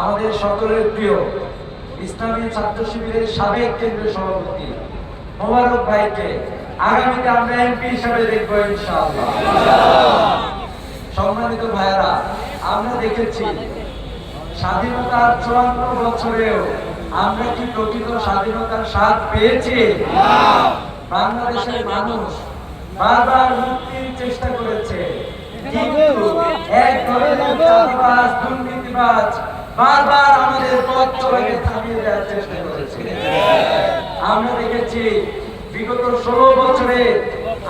আমাদের সকলের প্রিয় ইসলামী ছাত্র শিবিরের সাবেক কেন্দ্রীয় সভাপতি মোবারক ভাইকে আগামীতে আমরা এমপি হিসাবে দেখব ইনশাআল্লাহ। সম্মানিত ভাইয়ারা, আমরা দেখেছি স্বাধীনতার চুয়ান্ন বছরেও আমরা কি প্রকৃত স্বাধীনতার স্বাদ পেয়েছি? বাংলাদেশের মানুষ বারবার মুক্তির চেষ্টা করেছে। কিন্তু এক ধরনের চাঁদাবাজ দুর্নীতিবাজ বারবার আমাদের পথ চলাকে থামিয়ে দেওয়ার চেষ্টা করেছে। আমরা দেখেছি বিগত ষোলো বছরে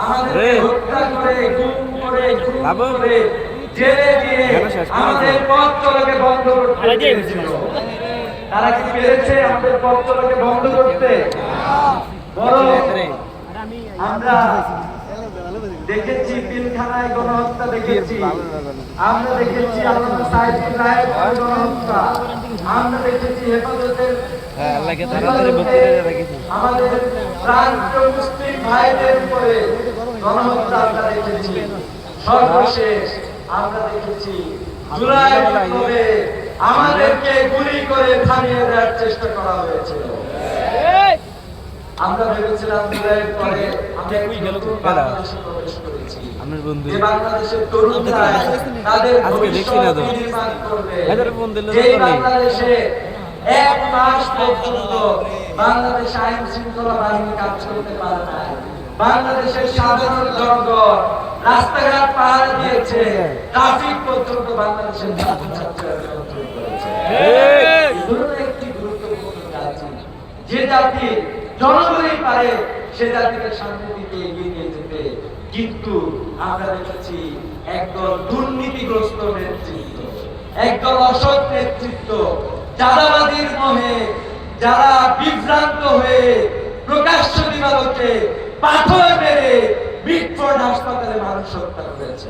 আমাদের হত্যা করে গুম করে বাবু। করে জেলে দিয়ে করে আমাদের? পথ চলাকে বন্ধ করতে তারা কি পেরেছে আমাদের পথ চলাকে বন্ধ করতে? আমরা দেখেছি পিলখানায় গণহত্যা দেখেছি। আমরা দেখেছি আল্লামা সাইদুর রায়ের গণহত্যা। আমরা দেখেছি হেফাজতের হ্যাঁ আমাদের প্রান্ত মুসলিম ভাইদের উপরে গণহত্যা আমরা দেখেছি। সর্বশেষ আমরা দেখেছি জুলাই বিপ্লবে আমাদেরকে গুলি করে থামিয়ে দেওয়ার চেষ্টা করা হয়েছিল আমরা ভেবেছিলাম জুলাইয়ের পরে আমরা বন্ধু আজকে দেখছি না তো। হাজার। বাংলাদেশে এক মাস পর্যন্ত বাংলাদেশ আইন শৃঙ্খলা বাহিনী কাজ করতে পারে না বাংলাদেশের সাধারণ জনগণ রাস্তাঘাট পাহারা দিয়েছে। ট্রাফিক পর্যন্ত বাংলাদেশের একটি গুরুত্বপূর্ণ জাতি যে জাতি জনগণই পারে সে জাতিকে সামনের দিকে এগিয়ে নিয়ে যেতে। কিন্তু আমরা দেখেছি একদল দুর্নীতিগ্রস্ত নেতৃত্ব একদল অসৎ নেতৃত্ব চাঁদাবাদীর মোহে যারা বিভ্রান্ত হয়ে প্রকাশ্য দিবালোকে পাথর মেরে হাসপাতালে মানুষ হত্যা করেছে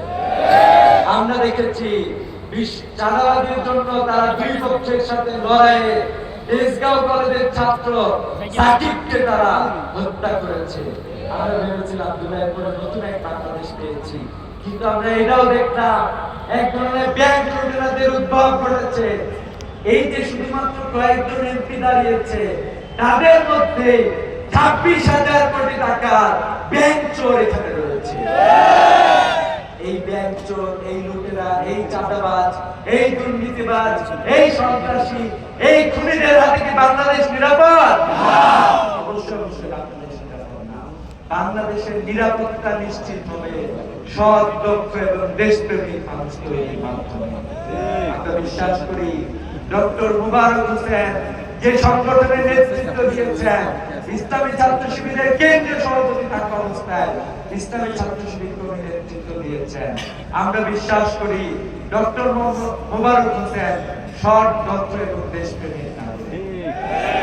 আমরা দেখেছি চাঁদাবাদীর জন্য তারা দুই পক্ষের সাথে লড়াইয়ে কলেজের ছাত্র সাকিবকে তারা হত্যা করেছে। আমরা ভেবেছিলাম পরে নতুন এক বাংলাদেশ পেয়েছি। কিন্তু আমরা এটাও এক ধরনের ব্যাংক লুটেরাদের উদ্ভব এই যে শুধুমাত্র কয়েকজন এমপি দাঁড়িয়েছে, তাদের মধ্যে ছাব্বিশ হাজার কোটি টাকা ব্যাংক চোর এখানে চোর এই লুটেরা, এই চাঁদাবাজ, এই দুর্নীতিবাজ, এই সন্ত্রাসী, এই খুনিদের হাতে কি বাংলাদেশ নিরাপদ? বাংলাদেশের নিরাপত্তা নিশ্চিত হবে সৎ, দক্ষ এবং দেশপ্রেমিক মানুষ তৈরির মাধ্যমে। বিশ্বাস করি, ডক্টর মুবারক হোসেন যে সংগঠনের নেতৃত্ব দিয়েছেন ইসলামী ছাত্র শিবিরের কেন্দ্রীয় সভাপতি থাকা অবস্থায় ইসলামী ছাত্র শিবির কর্মী নেতৃত্ব দিয়েছেন। আমরা বিশ্বাস করি ডক্টর মোবারক হোসেন সৎ দত্ত এবং দেশপ্রেমিক